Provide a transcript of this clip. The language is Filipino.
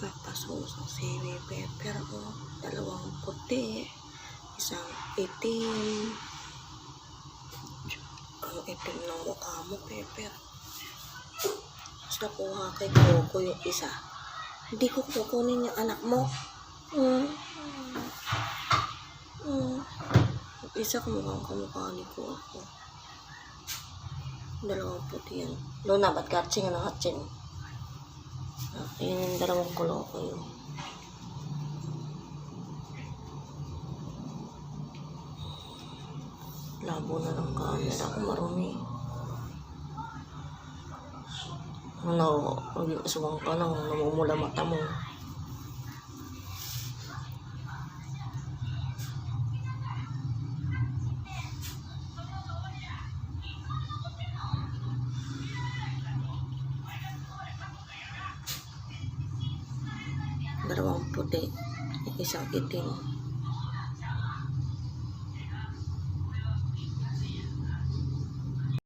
Papasuso si Pepper ko. Dalawang puti. Isang itim. Ang itim ng mukha mo, Pepper. Basta kuha kay Coco yung isa. Hindi ko kukunin yung anak mo. Mm. Mm. Isa kumukhang kamukha ni Coco. Dalawang puti yan. Luna, ba't katsing ng hatching? Yun yung dalawang kuloko yun. Labo na ng camera ko marumi. Ano, mag-iuswang ka nang namumula mata mo. Dalawang puti, isang itim.